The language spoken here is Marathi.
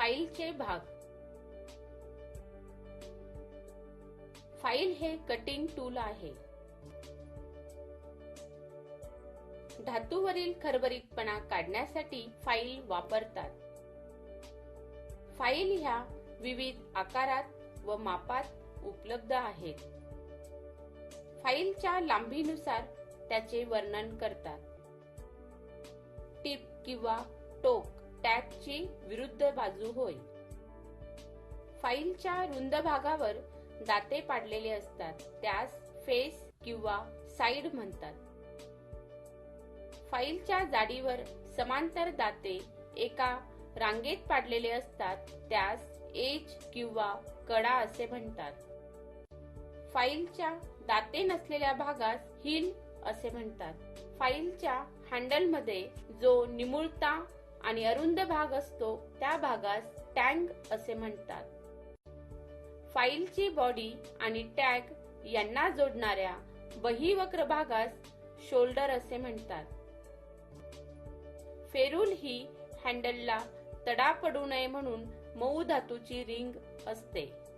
फाईलचे भाग. फाईल हे कटिंग टूल आहे. धातूवरील खरबरीतपणा काढण्यासाठी फाईल वापरतात. फाईल ह्या विविध आकारात व मापात उपलब्ध आहेत. फाईलच्या लांबीनुसार त्याचे वर्णन करतात. टिप किंवा टोक. टॅगची विरुद्ध बाजू होय. फाईलच्या रुंद भागावर दाते पाडलेले असतात. त्यास फेस किंवा साइड म्हणतात. फाईलच्या जाडीवर समांतर दाते एका रांगेत पाडलेले असतात. त्यास एज किंवा कडा असे म्हणतात. फाईलच्या दाते नसलेल्या भागास हिल असे म्हणतात. फाईलच्या हँडलमध्ये जो निमुळता आणि अरुंद भाग असतो त्या भागास टँग असे म्हणतात. फाईलची बॉडी आणि टॅग यांना जोडणाऱ्या बहिवक्र भागास शोल्डर असे म्हणतात. फेरूल ही हँडलला तडा पडू नये म्हणून मऊ धातूची रिंग असते.